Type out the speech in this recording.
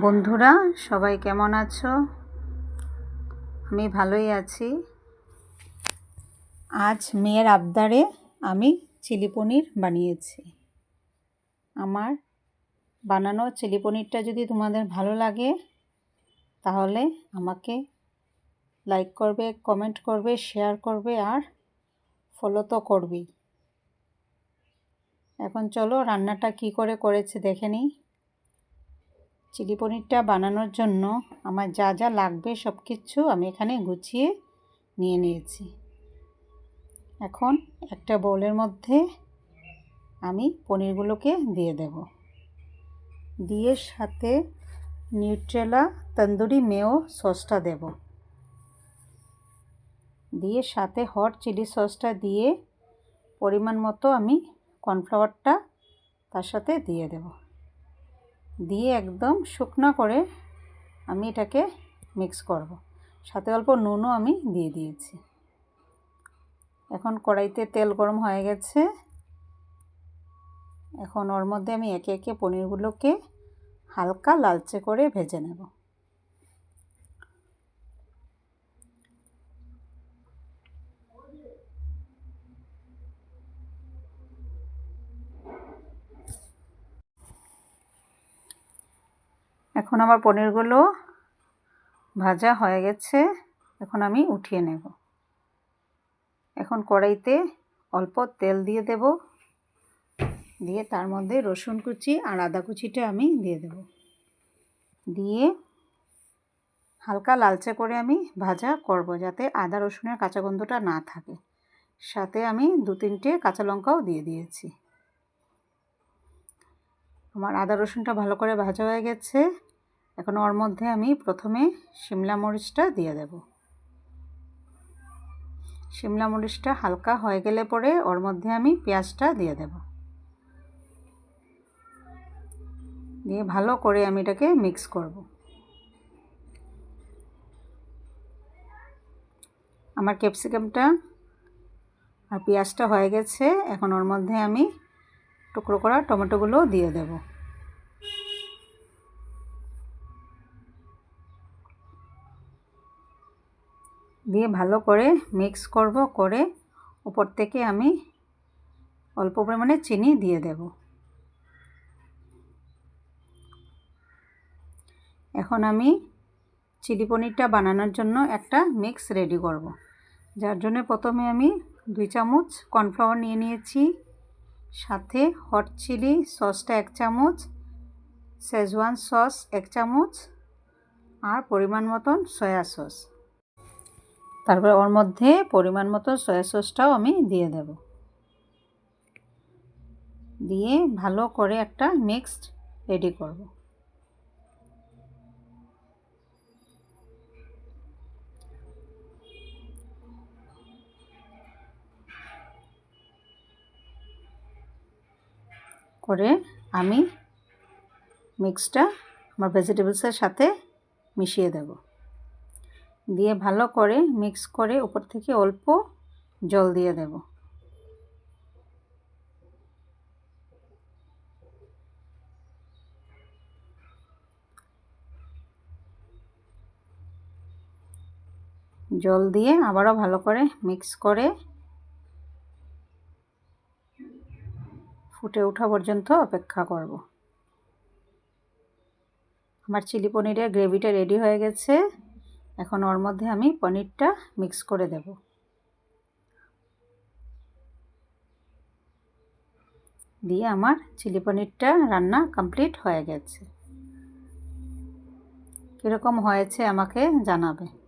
বন্ধুরা, সবাই কেমন আছো? আমি ভালোই আছি। আজ মেয়ের আবদারে আমি চিলি পনির বানিয়েছি। আমার বানানো চিলি পনিরটা যদি তোমাদের ভালো লাগে, তাহলে আমাকে লাইক করবে, কমেন্ট করবে, শেয়ার করবে আর ফলো তো করবেই। এখন চলো রান্নাটা কি করে করেছে দেখে নিই। চিলি পনিরটা বানানোর জন্য আমার যা যা লাগবে সব কিছু আমি এখানে গুছিয়ে নিয়ে নিয়েছি। এখন একটা বোলের মধ্যে আমি পনিরগুলোকে দিয়ে দেব। দিয়ে সাথে নিউট্রেলা, তন্দুরি মেও সসটা দেব। দিয়ে সাথে হট চিলি সসটা দিয়ে পরিমাণ মতো আমি কর্নফ্লাওয়ারটা তার সাথে দিয়ে দেবো। দিয়ে একদম শুকনো করে আমি এটাকে মিক্স করব। সাথে অল্প নুনও আমি দিয়ে দিয়েছি। এখন কড়াইতে তেল গরম হয়ে গেছে। এখন ওর মধ্যে আমি একে একে পনিরগুলোকে হালকা লালচে করে ভেজে নেব। এখন আমার পনিরগুলো ভাজা হয়ে গেছে। এখন আমি উঠিয়ে নেব। এখন কড়াইতে অল্প তেল দিয়ে দেব। দিয়ে তার মধ্যে রসুন কুচি আর আদা কুচিটা আমি দিয়ে দেব। দিয়ে হালকা লালচে করে আমি ভাজা করব যাতে আদা রসুনের কাঁচা গন্ধটা না থাকে। সাথে আমি দু তিনটে কাঁচা লঙ্কাও দিয়ে দিয়েছি। আমার আদা রসুনটা ভালো করে ভাজা হয়ে গেছে। এখন ওর মধ্যে আমি প্রথমে শিমলা মরিচটা দিয়ে দেব। শিমলা মরিচটা হালকা হয়ে গেলে পরে ওর মধ্যে আমি পেঁয়াজটা দিয়ে দেব। দিয়ে ভালো করে আমি এটাকে মিক্স করব। আমার ক্যাপসিকামটা আর পেঁয়াজটা হয়ে গেছে। এখন ওর মধ্যে আমি টুকরো করা টমেটোগুলো দিয়ে দেব। দিয়ে ভালো করে মিক্স করব, করে উপর থেকে আমি অল্প পরিমাণে চিনি দিয়ে দেব। এখন আমি চিলি পনিরটা বানানোর জন্য একটা মিক্স রেডি করব। যার জন্য প্রথমে আমি দুই চামচ কর্নফ্লাওয়ার নিয়ে নিয়েছি। সাথে হট চিলি সসটা এক চামচ শেজওয়ান সস এক চামচ, আর পরিমাণ মতন সয়া সস তারপরে ওর মধ্যে পরিমাণ মতো সয়া সসটাও আমি দিয়ে দেব। দিয়ে ভালো করে একটা মিক্সড রেডি করব। করে আমি মিক্সটা আমার ভেজিটেবলসের সাথে মিশিয়ে দেব। দিয়ে ভালো করে মিক্স করে উপর থেকে অল্প জল দিয়ে দেব। জল দিয়ে আবারও ভালো করে মিক্স করে ফুটে ওঠা পর্যন্ত অপেক্ষা করব। আমার চিলি পনিরের গ্রেভিটা রেডি হয়ে গেছে। এখন ওর মধ্যে আমি পনিরটা মিক্স করে দেব। দিয়ে আমার চিলি পনিরটা রান্না কমপ্লিট হয়ে গেছে। কীরকম হয়েছে আমাকে জানাবে।